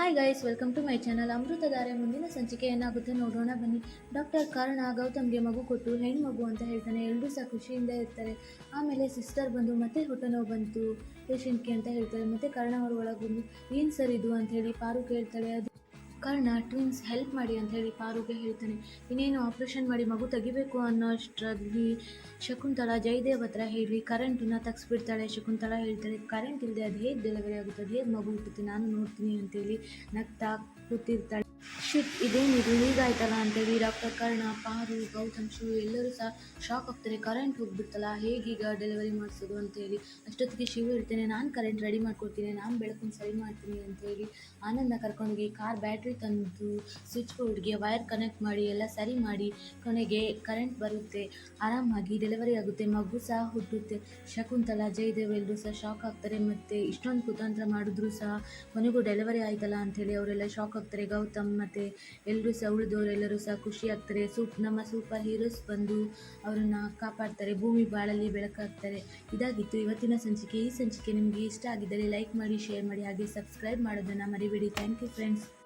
Hi guys welcome to my channel Amruthadhaare ಮುಂದಿನ ಸಂಚಿಕೆ ಏನಾಗುತ್ತೆ ನೋಡೋಣ ಬನ್ನಿ. ಡಾಕ್ಟರ್ ಕಾರಣ ಗೌತಮ್ಗೆ ಮಗು ಕೊಟ್ಟು ಹೆಣ್ಣು ಮಗು ಅಂತ ಹೇಳ್ತಾನೆ. ಎಲ್ಲರೂ ಸಹ ಖುಷಿಯಿಂದ ಇರ್ತಾರೆ. ಆಮೇಲೆ ಸಿಸ್ಟರ್ ಬಂದು ಮತ್ತೆ ಹೊಟ್ಟೆ ನೋವು ಬಂತು. ಪೇಷಂಟ್ಗೆ ಅಂತ ಹೇಳ್ತಾರೆ. ಮತ್ತೆ ಕಾರಣ ಅವ್ರ ಒಳಗೆ ಏನು ಸರ್ ಇದು ಅಂತ ಹೇಳಿ ಪಾರು ಕೇಳ್ತಾಳೆ. ಅದು ಕಾರಣ ಟ್ವಿನ್ಸ್ ಹೆಲ್ಪ್ ಮಾಡಿ ಅಂತ ಹೇಳಿ ಪಾರುಗೆ ಹೇಳ್ತಾನೆ. ಇನ್ನೇನು ಆಪ್ರೇಷನ್ ಮಾಡಿ ಮಗು ತೆಗಿಬೇಕು ಅನ್ನೋ ಅಷ್ಟರಲ್ಲಿ ಶಕುಂತಳ ಜಯದೇವ್ ಹತ್ರ ಹೇಳಿ ಕರೆಂಟನ್ನು ತಗ್ಸ್ಬಿಡ್ತಾಳೆ. ಶಕುಂತಳ ಹೇಳ್ತಾಳೆ ಕರೆಂಟ್ ಇಲ್ಲದೆ ಅದು ಹೇಗೆ ಡೆಲಿವರಿ ಆಗುತ್ತೆ? ಅದು ಹೇಗೆ ಮಗು ಹುಟ್ಟುತ್ತೆ? ನಾನು ನೋಡ್ತೀನಿ ಅಂತೇಳಿ ನಗ್ತಾ ಕೂತಿರ್ತಾಳೆ. ಶಿಟ್ ಇದೇನಿದು ಹೀಗಾಯ್ತಲ್ಲ ಅಂತೇಳಿ ಡಾಕ್ಟರ್ ಕರ್ಣ, ಪಾರು, ಗೌತಮ್ ಶಿವ ಎಲ್ಲರೂ ಸಹ ಶಾಕ್ ಆಗ್ತಾರೆ ಕರೆಂಟ್ ಹೋಗ್ಬಿಡ್ತಲ್ಲ, ಹೇಗೀಗ ಡೆಲಿವರಿ ಮಾಡಿಸೋದು ಅಂತೇಳಿ. ಅಷ್ಟೊತ್ತಿಗೆ ಶಿವ ಇರ್ತೇನೆ ನಾನು ಕರೆಂಟ್ ರೆಡಿ ಮಾಡ್ಕೊಡ್ತೀನಿ, ನಾನು ಬೆಳಕನ್ನು ಸರಿ ಮಾಡ್ತೀನಿ ಅಂತೇಳಿ. ಆನಂದ ಕರ್ಕೊಂಡೋಗಿ ಕಾರ್ ಬ್ಯಾಟ್ರಿ ತಂದು ಸ್ವಿಚ್ ಬೋರ್ಡ್ಗೆ ವೈರ್ ಕನೆಕ್ಟ್ ಮಾಡಿ, ಎಲ್ಲ ಸರಿ ಮಾಡಿ, ಕೊನೆಗೆ ಕರೆಂಟ್ ಬರುತ್ತೆ. ಆರಾಮಾಗಿ ಡೆಲಿವರಿ ಆಗುತ್ತೆ, ಮಗು ಸಹ ಹುಟ್ಟುತ್ತೆ. ಶಕುಂತಲ, ಜಯದೇವ್ ಎಲ್ಲರೂ ಸಹ ಶಾಕ್ ಆಗ್ತಾರೆ, ಮತ್ತು ಇಷ್ಟೊಂದು ಕುತಂತ್ರ ಮಾಡಿದ್ರು ಸಹ ಕೊನೆಗೂ ಡೆಲಿವರಿ ಆಯ್ತಲ್ಲ ಅಂಥೇಳಿ ಅವರೆಲ್ಲ ಶಾಕ್ ಆಗ್ತಾರೆ. ಗೌತಮ್ ಮತ್ತು ಎಲ್ಲರೂ ಸಹ ಉಳಿದವರೆಲ್ಲರೂ ಸಹ ಖುಷಿ ಆಗ್ತಾರೆ. ಸೂಪ್, ನಮ್ಮ ಸೂಪರ್ ಹೀರೋಸ್ ಬಂದು ಅವರನ್ನು ಕಾಪಾಡ್ತಾರೆ. ಭೂಮಿ ಬಾಳಲ್ಲಿ ಬೆಳಕಾಗ್ತಾರೆ. ಇದಾಗಿತ್ತು ಇವತ್ತಿನ ಸಂಚಿಕೆ. ಈ ಸಂಚಿಕೆ ನಿಮಗೆ ಇಷ್ಟ ಆಗಿದ್ದರೆ ಲೈಕ್ ಮಾಡಿ, ಶೇರ್ ಮಾಡಿ, ಹಾಗೆ ಸಬ್ಸ್ಕ್ರೈಬ್ ಮಾಡೋದನ್ನು ಮರಿಬೇಡಿ. Thank you friends.